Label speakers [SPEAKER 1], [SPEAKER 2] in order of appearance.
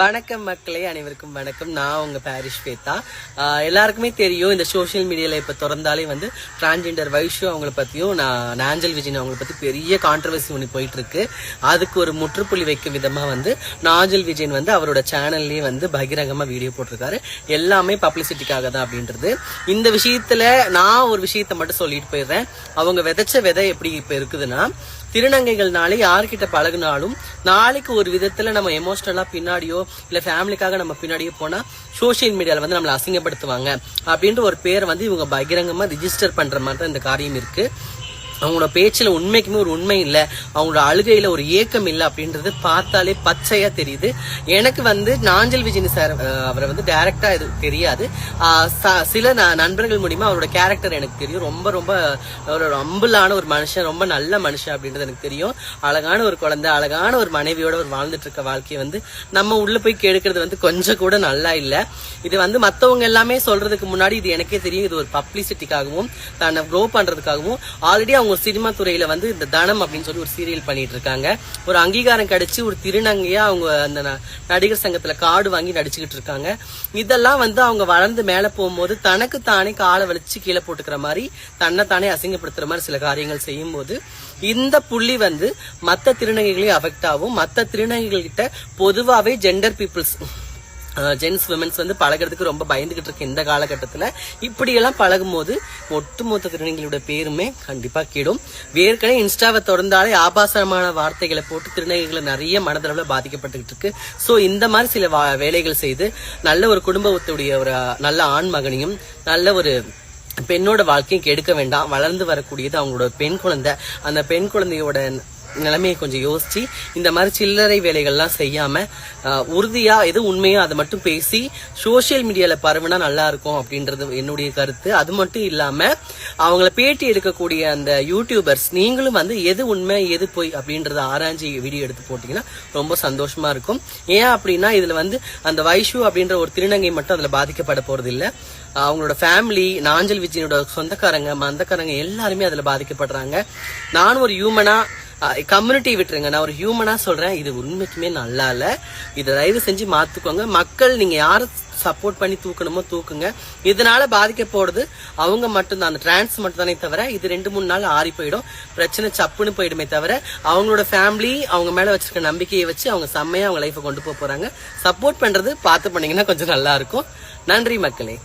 [SPEAKER 1] வணக்கம் மக்களே அனைவருக்கும் வணக்கம். நான் உங்க பாரிஷ் பேத்தா எல்லாருக்குமே தெரியும் இந்த சோஷியல் மீடியால இப்ப திறந்தாலே வந்து டிரான்ஜெண்டர் வைஷு அவங்கள பத்தியும் நான் நாஞ்சல் விஜயன் அவங்கள பத்தி பெரிய கான்ட்ரவர்சி ஒன்று போயிட்டு இருக்கு அதுக்கு ஒரு முற்றுப்புள்ளி வைக்கும் விதமா வந்து நாஞ்சல் விஜயன் வந்து அவரோட சேனல்லயே வந்து பகிரங்கமா வீடியோ போட்டிருக்காரு. எல்லாமே பப்ளிசிட்டிக்காக தான் அப்படின்றது. இந்த விஷயத்துல நான் ஒரு விஷயத்த மட்டும் சொல்லிட்டு போயிடுறேன். அவங்க விதைச்ச விதை எப்படி இப்ப இருக்குதுன்னா திருநங்கைகள்னாலே யார்கிட்ட பழகுனாலும் நாளைக்கு ஒரு விதத்துல நம்ம எமோஷனலா பின்னாடியோ இல்ல ஃபேமிலிக்காக நம்ம பின்னாடியோ போனா சோஷியல் மீடியால வந்து நம்மளை அசிங்கப்படுத்துவாங்க. அப்படின்ற ஒரு பேரை வந்து இவங்க பகிரங்கமா ரிஜிஸ்டர் பண்ற மாதிரி தான் இந்த காரியம் இருக்கு. அவங்களோட பேச்சில் உண்மைக்குமே ஒரு உண்மை இல்லை. அவங்களோட அழுகையில் ஒரு ஏக்கம் இல்லை அப்படின்றது பார்த்தாலே பச்சையாக தெரியுது. எனக்கு வந்து நாஞ்சல் விஜயன் சார் அவரை வந்து டேரக்டாக இது தெரியாது. சில ந- நண்பர்கள் மூலிமா அவரோட கேரக்டர் எனக்கு தெரியும். ரொம்ப ரொம்ப ஒரு அம்புலான ஒரு மனுஷன் ரொம்ப நல்ல மனுஷன் அப்படின்றது எனக்கு தெரியும். அழகான ஒரு குழந்தை அழகான ஒரு மனைவியோட ஒரு வாழ்ந்துட்டு இருக்க வாழ்க்கையை வந்து நம்ம உள்ள போய் கெடுக்கிறது வந்து கொஞ்சம் கூட நல்லா இல்லை. இது வந்து மற்றவங்க எல்லாமே சொல்றதுக்கு முன்னாடி இது எனக்கே தெரியும். இது ஒரு பப்ளிசிட்டிக்காகவும் தன்னை க்ரோ பண்றதுக்காகவும் ஆல்ரெடி அவங்க ஒரு சினிமா துறையில வந்து இந்த தனம் அப்படின்னு சொல்லி ஒரு சீரியல் பண்ணிட்டு இருக்காங்க. ஒரு அங்கீகாரம் கிடைச்சு ஒரு திருநங்கையா அவங்க அந்த ந- நடிகர் சங்கத்துல கார்டு வாங்கி நடிச்சுக்கிட்டு இருக்காங்க. இதெல்லாம் வந்து அவங்க வளர்ந்து மேல போகும்போது தனக்கு தானே காலை வலிச்சு கீழே போட்டுக்கிற மாதிரி தன்னை தானே அசிங்கப்படுத்துற மாதிரி சில காரியங்கள் செய்யும்போது இந்த புள்ளி வந்து மற்ற திருநங்கைகளையும் அஃபெக்ட் ஆகும். மற்ற திருநங்கைகள் கிட்ட பொதுவாகவே ஜெண்டர் பீப்புள்ஸ் ஜென்ஸ் விமன்ஸ் வந்து பழகுறதுக்கு ரொம்ப பயந்துகிட்டு இருக்கு இந்த காலகட்டத்தில். இப்படியெல்லாம் பழகும் போது ஒட்டுமொத்த திருநங்கைகளோட பேருமே கண்டிப்பா கீடும். ஏற்கனவே இன்ஸ்டாவை திறந்தாலே ஆபாசமான வார்த்தைகளை போட்டு திருநங்கைகளை நிறைய மனதளவுல பாதிக்கப்பட்டுக்கிட்டு இருக்கு. சோ இந்த மாதிரி சில வேலைகள் செய்து நல்ல ஒரு குடும்பத்துடைய ஒரு நல்ல ஆண் மகனையும் நல்ல ஒரு பெண்ணோட வாழ்க்கையும் கெடுக்க வேண்டாம். வளர்ந்து வரக்கூடியது அவங்களோட பெண் குழந்தை. அந்த பெண் குழந்தையோட நிலைமையை கொஞ்சம் யோசிச்சு இந்த மாதிரி சில்லறை வேலைகள்லாம் செய்யாம உறுதியா எது உண்மையோ அதை மட்டும் பேசி சோஷியல் மீடியால பரவுனா நல்லா இருக்கும் அப்படின்றது என்னுடைய கருத்து. அது மட்டும் இல்லாம அவங்கள பேட்டி எடுக்கக்கூடிய அந்த யூடியூபர்ஸ் நீங்களும் வந்து எது உண்மை எது பொய் அப்படின்றத ஆராய்ஞ்சி வீடியோ எடுத்து போட்டீங்கன்னா ரொம்ப சந்தோஷமா இருக்கும். ஏன் அப்படின்னா இதுல வந்து அந்த வைஷு அப்படின்ற ஒரு திருநங்கை மட்டும் அதுல பாதிக்கப்பட போறது இல்ல அவங்களோட ஃபேமிலி நாஞ்சல் விஜயனோட சொந்தக்காரங்க மந்தக்காரங்க எல்லாருமே அதுல பாதிக்கப்படுறாங்க. நானும் ஒரு ஹியூமனா கம்யூனிட்டி விட்டுருங்க. நான் ஒரு ஹியூமனா சொல்றேன். இது உண்மைக்குமே நல்லா இல்ல. இதை தயவு செஞ்சு மாத்துக்கோங்க. மக்கள் நீங்க யார சப்போர்ட் பண்ணி தூக்கணுமோ தூக்குங்க. இதனால பாதிக்க போறது அவங்க மட்டும்தான். அந்த டிரான்ஸ் மட்டும் தானே தவிர இது ரெண்டு மூணு நாள் ஆறி போயிடும். பிரச்சனை சப்புன்னு போயிடுமே தவிர அவங்களோட ஃபேமிலி அவங்க மேல வச்சிருக்க நம்பிக்கையை வச்சு அவங்க செம்மையா அவங்க லைஃபை கொண்டு போக போறாங்க. சப்போர்ட் பண்றது பார்த்து பண்ணீங்கன்னா கொஞ்சம் நல்லா இருக்கும். நன்றி மக்களே.